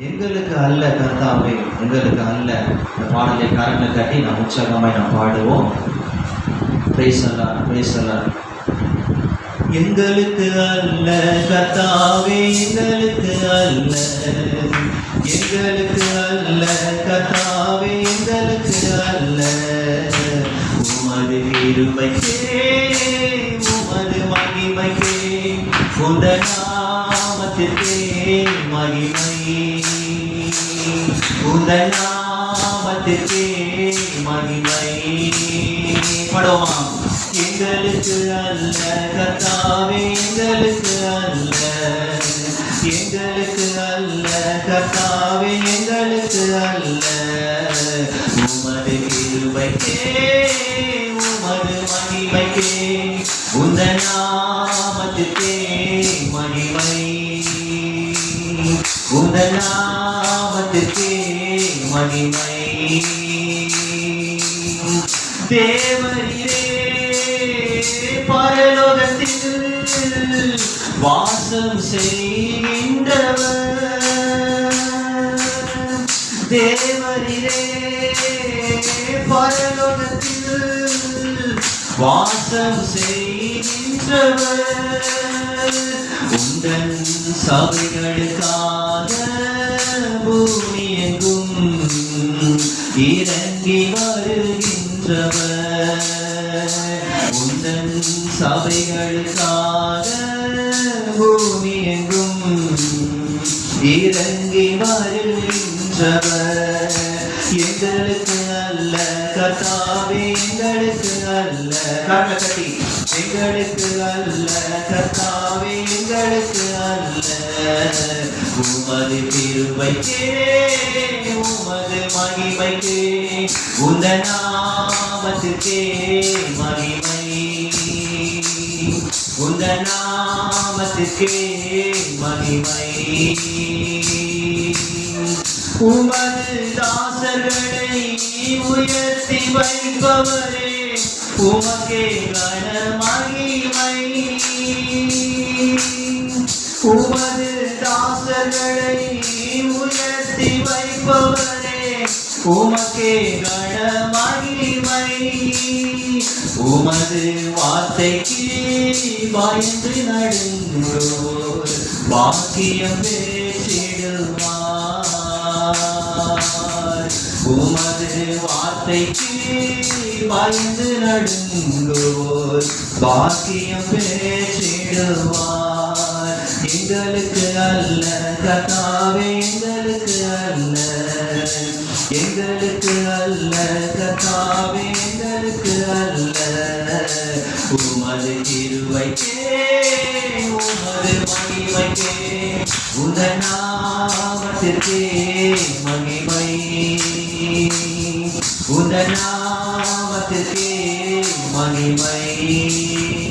எங்களுக்கு அல்ல கர்த்தாவே எங்களுக்கு அல்ல. இந்த பாடலை கரங்களை கட்டி நாம் உற்சாகமாய் நாம் பாடுவோம். பேசலாம் பேசலாம் எங்களுக்கு அல்ல கர்த்தாவே எங்களுக்கு அல்ல. எங்களுக்கு அல்ல கர்த்தாவே எங்களுக்கு அல்ல. உமது இருமைக்கே உமது மகிமைக்கே உந்த நாமத்திற்கே மகிமை உந்த நாமத்திற்கே மகிமை. படுவோமா? எங்களுக்கு அல்ல கர்த்தாவே எங்களுக்கு அல்ல. எங்களுக்கு அல்ல கர்த்தாவே உந்த மகிமை. தேவரே பரலோகத்தில் வாசம் செய்கின்றவர். தேவரே பரலோகத்தில் வாசம் செய்கின்றவர். உந்தன் சபைகளுக்காக இறங்கி வருகின்றவர். உந்தன் சபைகளுக்காக பூமி எங்கும் இறங்கி வருகின்றவர். எங்களுக்கு அல்ல கர்த்தாவே எங்களுக்கு அல்ல கண்ண கட்டி எங்களுக்கு அல்ல கர்த்தாவே எங்களுக்கு அல்ல உமது திருவைக்கே உமது மகிமைக்கே. உந்தநாமத்துக்கே மகிமை. உந்தநாமத்துக்கே மகிமை. உமது தாசர்களை உயர்த்தி வைப்பவரே உமக்கே கன மகிமை. உமது தாசர்களை உயர்த்தி வைப்பவரே உமக்கே கனமகிமை உமது வார்த்தைக்கு பயந்து நடுங்கோர் பாக்கியம் பேசிடுவார். உமது வார்த்தைக்கு பயந்து நடுங்கோர் பாக்கியம் பேசிடுவார். எங்களுக்கு அல்ல கதாவே எங்களுக்கு அல்ல எங்களுக்கு அல்ல கதாவே எங்களுக்கு அல்ல. உமது திருவைக்கே உமது மகிமைக்கே உதநாமத்திற்கே மகிமை. உதநாமத்திற்கே மகிமை.